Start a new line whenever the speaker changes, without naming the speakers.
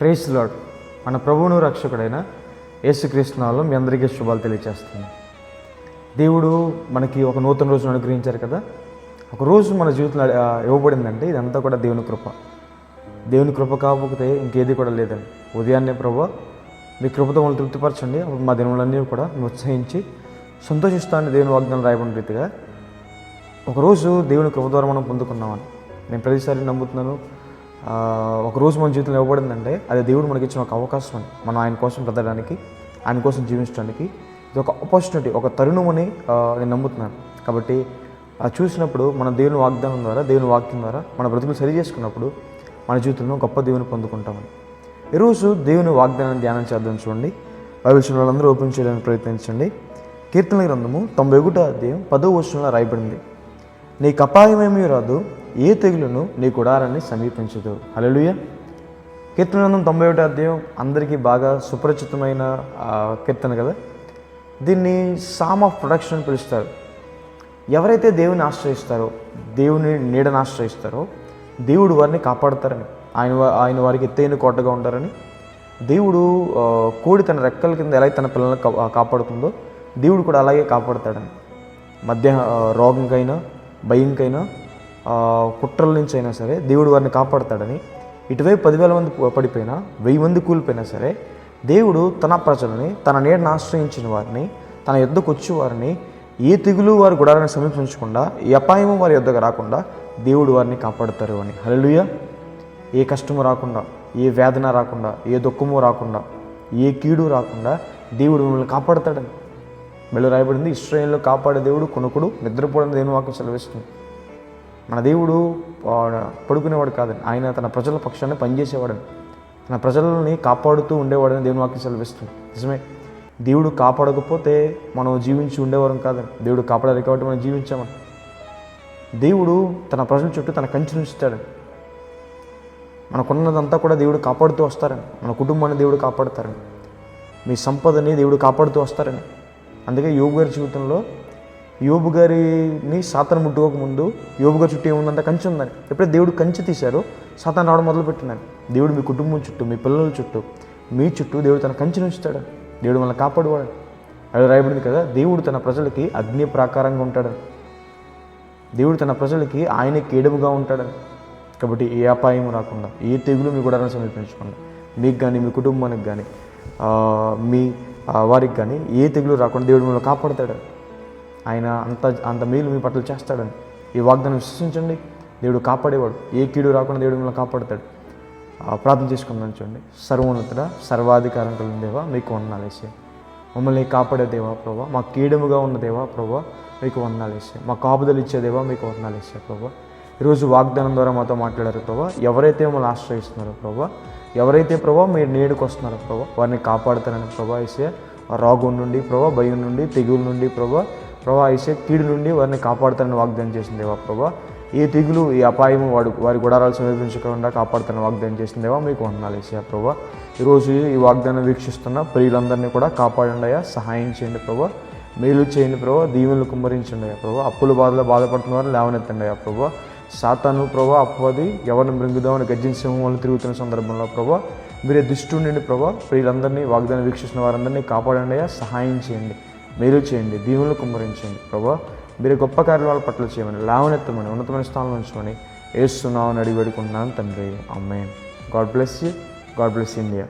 Praise lord మన ప్రభువును రక్షకుడైన యేసుక్రీస్తునాలో మీ అందరికీ శుభాలు తెలియజేస్తుంది దేవుడు మనకి ఒక నూతన రోజును అనుగ్రహించారు కదా? ఒక రోజు మన జీవితంలో ఇవ్వబడిందంటే ఇదంతా కూడా దేవుని కృప. దేవుని కృప కాకపోతే ఇంకేది కూడా లేదండి. ఉదయాన్నే ప్రభు మీ కృపతో మమ్మల్ని తృప్తిపరచండి. అప్పుడు మా దినములన్నీ కూడా ఉత్సహించి సంతోషిస్తాను దేవుని వాగ్దానం రాయబడిన రీతిగా ఒకరోజు దేవుని కృప ద్వారా మనం పొందుకున్నామని. నేను ప్రతిసారి నమ్ముతున్నాను ఒకరోజు ఒక రోజు మన జీవితంలో ఇవ్వబడిందంటే అది దేవుడు మనకి ఇచ్చిన ఒక అవకాశం అని మనం ఆయన కోసం బ్రతకడానికి ఆయన కోసం జీవించడానికి ఇది ఒక ఆపర్చునిటీ ఒక తరుణం అని నేను నమ్ముతున్నాను. కాబట్టి చూసినప్పుడు మన దేవుని వాగ్దానం ద్వారా దేవుని వాక్యం ద్వారా మన బ్రతుకులు సరి చేసుకున్నప్పుడు మన జీవితంలో గొప్ప దేవుని పొందుకుంటామని ఈరోజు దేవుని వాగ్దానాన్ని ధ్యానం చేద్దాం చూడండి. బైబిల్ చూసిన వాళ్ళందరూ ఓపెన్ చేయడానికి ప్రయత్నించండి. కీర్తన గ్రంథము తొంభై ఒకటో అధ్యాయం పదో వర్షంలో రాయబడింది. నీకు అపాయమేమీ రాదు ఏ తెగులును నీ గుడారాన్ని సమీపించదు. హలలుయ కీర్తన గ్రంథం తొంభై ఒకటో అధ్యాయం అందరికీ బాగా సుపరిచితమైన కీర్తన కదా? దీన్ని సామ్ ఆఫ్ ప్రొడక్షన్ అని పిలుస్తారు. ఎవరైతే దేవుని ఆశ్రయిస్తారో దేవుని నీడను ఆశ్రయిస్తారో దేవుడు వారిని కాపాడుతారని ఆయన ఆయన వారికి ఎత్తైన కోటగా ఉంటారని దేవుడు కోడి తన రెక్కల కింద ఎలా తన పిల్లల్ని కాపాడుతుందో దేవుడు కూడా అలాగే కాపాడుతాడని. మధ్య రోగంకైనా భయంకైనా కుట్రల నుంచి అయినా సరే దేవుడు వారిని కాపాడతాడని. ఇటువైపు పదివేల మంది పడిపోయినా వెయ్యి మంది కూలిపోయినా సరే దేవుడు తన ప్రజలని తన నీడను ఆశ్రయించిన వారిని తన యుద్ధకు వచ్చి వారిని ఏ తెగులు వారి గుడారాన్ని సమీపించకుండా ఏ అపాయము వారి యుద్ధకు రాకుండా దేవుడు వారిని కాపాడుతారు అని. హలలుయ ఏ కష్టము రాకుండా ఏ వేదన రాకుండా ఏ దుఃఖము రాకుండా ఏ కీడు రాకుండా దేవుడు మిమ్మల్ని కాపాడుతాడని. మెళ్ళు రాయబడింది ఇస్రాయేల్లో కాపాడే దేవుడు కొనుకుడు నిద్రపోవడం దేని వాక్యం సెలవిస్తుంది. మన దేవుడు పడుకునేవాడు కాదని ఆయన తన ప్రజల పక్షాన్ని పనిచేసేవాడని తన ప్రజలని కాపాడుతూ ఉండేవాడని దేవుని వాక్యం సెలవిస్తుంది. నిజమే. దేవుడు కాపాడకపోతే మనం జీవించి ఉండేవారం కాదని దేవుడు కాపాడాలి కాబట్టి మనం జీవించామని. దేవుడు తన ప్రజల చుట్టూ తన కంచి ఉంచుతాడని మనకున్నదంతా కూడా దేవుడు కాపాడుతూ వస్తారని మన కుటుంబాన్ని దేవుడు కాపాడుతారని మీ సంపదని దేవుడు కాపాడుతూ వస్తారని. అందుకే యోబు గారి జీవితంలో యోబు గారిని సాతాను ముట్టుకోక ముందు యోబు గారి చుట్టూ ఏముందంటే కంచి ఉందని ఎప్పుడైతే దేవుడు కంచి తీశారో సాతాను రావడం మొదలుపెట్టిందని దేవుడు మీ కుటుంబం చుట్టూ మీ పిల్లల చుట్టూ మీ చుట్టూ దేవుడు తన కంచి ఉంచుతాడు. దేవుడు మనల్ని కాపాడువాడు. అది రాయబడింది కదా దేవుడు తన ప్రజలకి అగ్ని ప్రాకారంగా ఉంటాడని దేవుడు తన ప్రజలకి ఆయన కీడముగా ఉంటాడని కాబట్టి ఏ అపాయం రాకుండా ఏ తెగులు మీ కూడా సమీపించకుండా మీకు కానీ మీ కుటుంబానికి కానీ మీ వారికి కానీ ఏ తెగులు రాకుండా దేవుడు మిమ్మల్ని కాపాడతాడు. ఆయన అంత అంత మేలు మీ పట్ల చేస్తాడని. ఈ వాగ్దానం విశ్వసించండి. దేవుడు కాపాడేవాడు. ఏ కీడు రాకుండా దేవుడు మిమ్మల్ని కాపాడతాడు. ప్రార్థన చేసుకుందాం చూడండి. సర్వోన్నతుడ సర్వాధికారం కలిగిన దేవా మీకు వందనాలేసే మమ్మల్ని కాపాడే దేవా ప్రభా మా కీడముగా ఉన్న దేవా ప్రభా మీకు వందనాలేసే మా కాపుదలు ఇచ్చే దేవా మీకు వందనాలేసే ప్రభా. ఈరోజు వాగ్దానం ద్వారా మాతో మాట్లాడారు ప్రభా. ఎవరైతే మమ్మల్ని ఆశ్రయిస్తున్నారో ప్రభా ఎవరైతే ప్రభా మీరు నేడుకు వస్తున్నారో ప్రభా వారిని కాపాడుతారని ప్రభా వేసే రోగం నుండి ప్రభా భయం నుండి తెగుల నుండి ప్రభా ప్రభా ఇసే కీడు నుండి వారిని కాపాడుతానని వాగ్దానం చేసింది దేవా ప్రభా. ఏ తెగులు ఈ అపాయము వాడు వారి గుడారాలు సమీపించకుండా కాపాడుతున్న వాగ్దానం చేసిందేవా మీకు వందనాలు వేసా ప్రభా. ఈరోజు ఈ వాగ్దానం వీక్షిస్తున్న ప్రియులందరినీ కూడా కాపాడండియా సహాయం చేయండి ప్రభా. మేలు చేయండి ప్రభా. దీవెనలు కుమ్మరించండి అయ్యా ప్రభా. అప్పుల బాధలో బాధపడుతున్న వారిని లేవనెత్తండి అయ్యా ప్రభా. సాతాను ప్రభా అప్పది ఎవరిని మృంగుదామని గర్జించే సింహం వల్ల తిరుగుతున్న సందర్భంలో ప్రభా మీరే దుష్టు నుండి ప్రభా. ప్రియులందరినీ వాగ్దానం వీక్షిస్తున్న వారందరినీ కాపాడండి సహాయం చేయండి. మేలు చేయండి దీవులను కుమ్మరించండి. ప్రభా మీరు గొప్ప కార్యాల పట్ల చేయమని లావనెత్తమని ఉన్నతమైన స్థానంలో ఉంచమని ఏస్తున్నామని అడిగి పెడుకుంటున్నాను తండ్రి. అమ్మాయి god bless you. God bless India.